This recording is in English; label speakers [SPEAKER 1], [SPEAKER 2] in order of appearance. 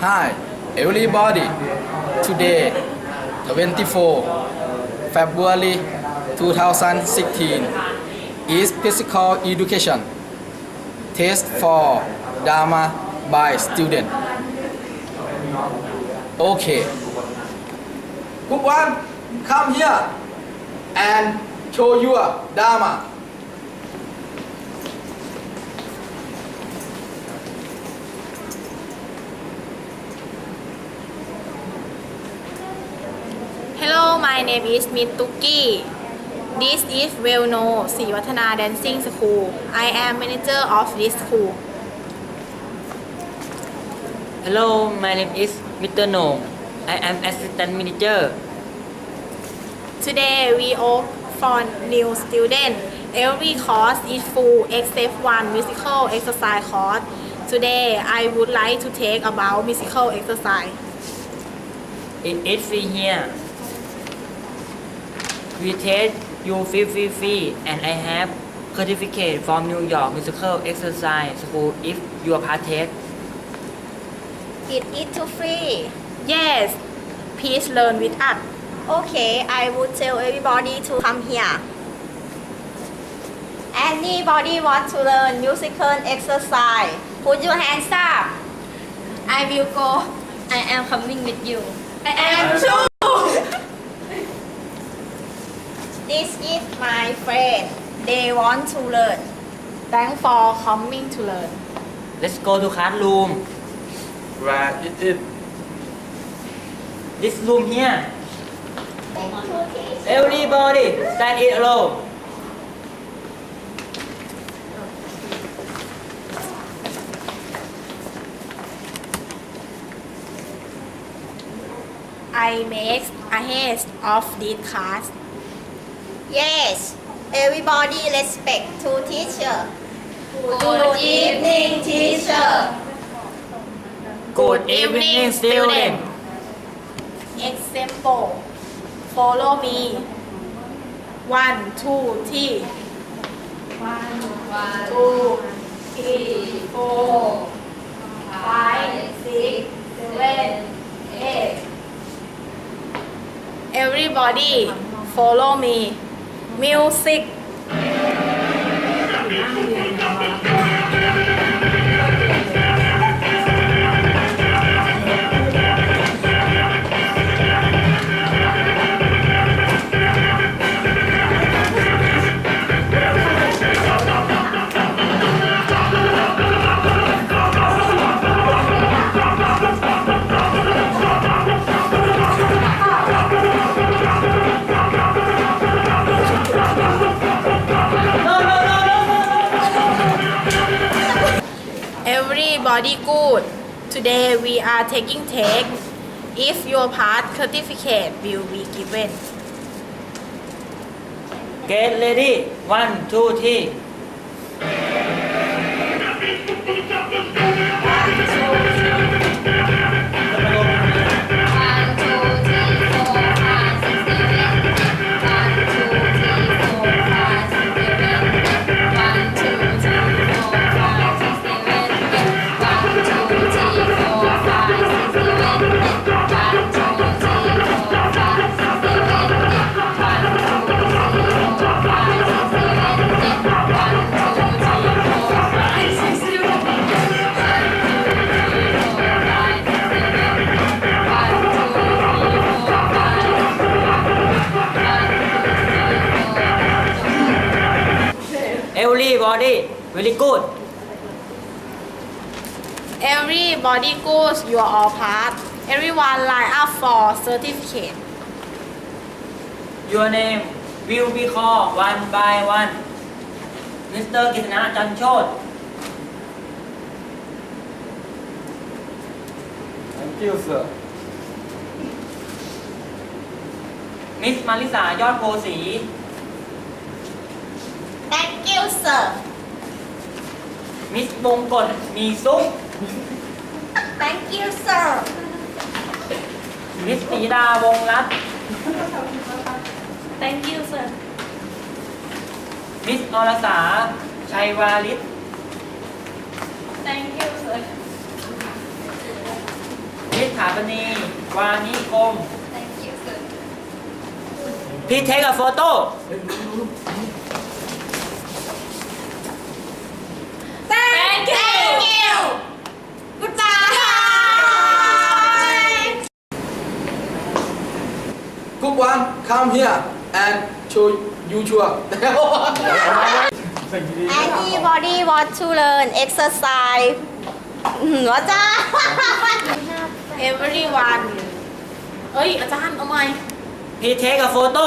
[SPEAKER 1] Hi, everybody. Today, 24 February 2016, is physical education. Test for Dharma by student. Okay. Group one, come here and show your Dharma.
[SPEAKER 2] Hello, my name is Mituki. This is well known Sivatana Dancing School. I am manager of this school.
[SPEAKER 3] Hello, my name is Mr. No. I am assistant manager.
[SPEAKER 2] Today we offer for new students. Every course is full except one musical exercise course. Today I would like to take about musical exercise.
[SPEAKER 3] It is free here. We take you feel free free and I have certificate from New York Musical Exercise School if you are part test.
[SPEAKER 4] It is too free.
[SPEAKER 2] Yes, please learn with us.
[SPEAKER 4] Okay, I would tell everybody to come here. Anybody want to learn musical exercise? Put your hands up. I will go. I am coming with you.
[SPEAKER 2] I am too.
[SPEAKER 4] This is my friend. They want to learn.
[SPEAKER 2] Thanks for coming to learn.
[SPEAKER 3] Let's go to classroom.
[SPEAKER 1] Where it is?
[SPEAKER 3] This room here. Everybody stand it alone.
[SPEAKER 2] I make a haste of this class.
[SPEAKER 4] Yes, everybody respect to teacher. Good evening, teacher.
[SPEAKER 3] Good evening, student.
[SPEAKER 2] Example. Follow me. One, two, three. One, two, three, four, five, six, seven, eight. Everybody, follow me. มิวสิก Everybody good. Today we are taking take. If your part certificate will be given.
[SPEAKER 3] Get ready. One, two, three. Everybody, very good.
[SPEAKER 2] Everybody goes your all part. Everyone line up for certificate.
[SPEAKER 3] Your name will be called one by one. Mr. Kitana Chanchot,
[SPEAKER 1] Thank you, sir.
[SPEAKER 3] Miss Marisa ยอดโพสี
[SPEAKER 4] Thank สอ
[SPEAKER 3] งมิสบงกลมีซุป
[SPEAKER 4] thank you sir
[SPEAKER 3] มิสสีดาวงรัต
[SPEAKER 2] thank you sir
[SPEAKER 3] มิสอรสา ชัยวาลิศ
[SPEAKER 2] thank you sir มิสถา
[SPEAKER 3] ปนี วานิคม
[SPEAKER 4] thank you sir
[SPEAKER 3] พี่เทค
[SPEAKER 4] กับโฟ
[SPEAKER 1] โต้ come here and show you sure.
[SPEAKER 4] Anybody want to learn exercise หัวจ้า
[SPEAKER 2] everyone เอ้ย อาจารย์ เอาใหม่
[SPEAKER 3] Please take a photo